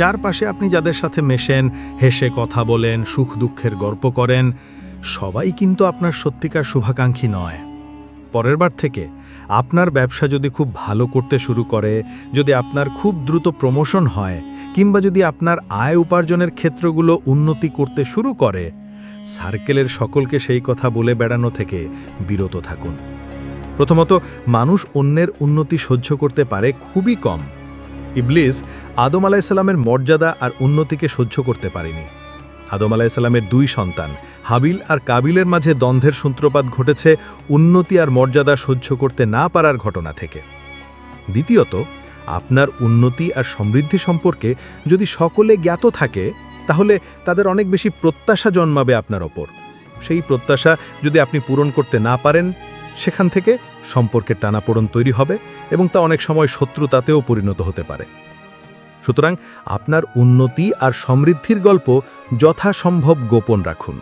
চারপাশে আপনি যাদের সাথে মেশেন, হেসে কথা বলেন, সুখ দুঃখের গল্প করেন, সবাই কিন্তু আপনার সত্যিকার শুভাকাঙ্ক্ষী নয়। পরের বার থেকে আপনার ব্যবসা যদি খুব ভালো করতে শুরু করে, যদি আপনার খুব দ্রুত প্রমোশন হয়, কিংবা যদি আপনার আয় উপার্জনের ক্ষেত্রগুলো উন্নতি করতে শুরু করে, সার্কেলের সকলকে সেই কথা বলে বেড়ানো থেকে বিরত থাকুন। প্রথমত, মানুষ অন্যের উন্নতি সহ্য করতে পারে খুবই কম। ইবলিস আদম আলাইসাল্লামের মর্যাদা আর উন্নতিকে সহ্য করতে পারেনি। আদম আলাইসাল্লামের দুই সন্তান, হাবিল আর কাবিলের মাঝে দ্বন্দ্বের সূত্রপাত ঘটেছে উন্নতি আর মর্যাদা সহ্য করতে না পারার ঘটনা থেকে। দ্বিতীয়ত, আপনার উন্নতি আর সমৃদ্ধি সম্পর্কে যদি সকলে জ্ঞাত থাকে, তাহলে তাদের অনেক বেশি প্রত্যাশা জন্মাবে আপনার ওপর। সেই প্রত্যাশা যদি আপনি পূরণ করতে না পারেন সেখান থেকে সম্পর্কের টানাপোড়ন তৈরি হবে এবং তা অনেক সময় শত্রুতাতেও পরিণত হতে পারে। সুতরাং আপনার উন্নতি আর সমৃদ্ধির গল্প যথাসম্ভব গোপন রাখুন।